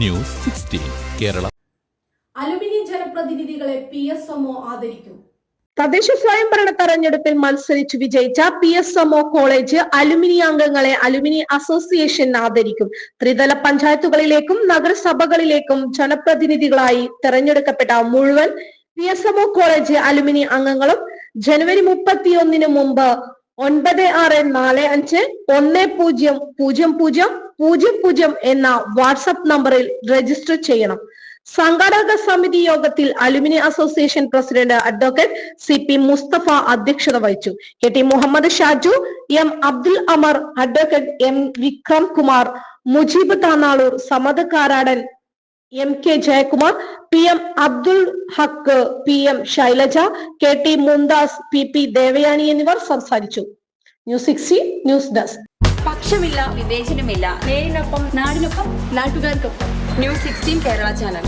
News sixteen Kerala. Aluminium ജനപ്രതിനിധികളെ P S MO ആദരിക്കും. തദ്ദേശ സ്വയംഭരണ തെരഞ്ഞെടുപ്പിൽ മത്സരിച്ച് വിജയിച്ച P S MO college alumni അംഗങ്ങളെ അലുമിനി അസോസിയേഷൻ ആദരിക്കും. ത്രിതല പഞ്ചായത്തുകളിലേക്കും നഗരസഭകളിലേക്കും ജനപ്രതിനിധികളായി തെരഞ്ഞെടുക്കപ്പെട്ട മുഴുവൻ P S MO college alumni അംഗങ്ങളും ജനുവരി മുപ്പത്തിയൊന്നിന് മുമ്പ് ഒൻപത് ആറ് നാല് അഞ്ച് ഒന്ന് പൂജ്യം പൂജ്യം പൂജ്യം പൂജ്യം പൂജ്യം എന്ന വാട്സപ്പ് നമ്പറിൽ രജിസ്റ്റർ ചെയ്യണം. സംഘാടക സമിതി യോഗത്തിൽ alumni association president advocate C P Mustafa അധ്യക്ഷത വഹിച്ചു. K T Muhammad Shaju M Abdul Amar advocate M Vikram Kumar Mujeeb Tanalur Samad Karadan M K Jayakumar P M Abdul Haq P M Shailaja K T Mumtaz P P Devayani എന്നിവർ സംസാരിച്ചു. News sixty news desk പക്ഷമില്ല വിവേചനമില്ല. നേരിനൊപ്പം നാടിനൊപ്പം നാട്ടുകാർക്കൊപ്പം. News sixteen Kerala channel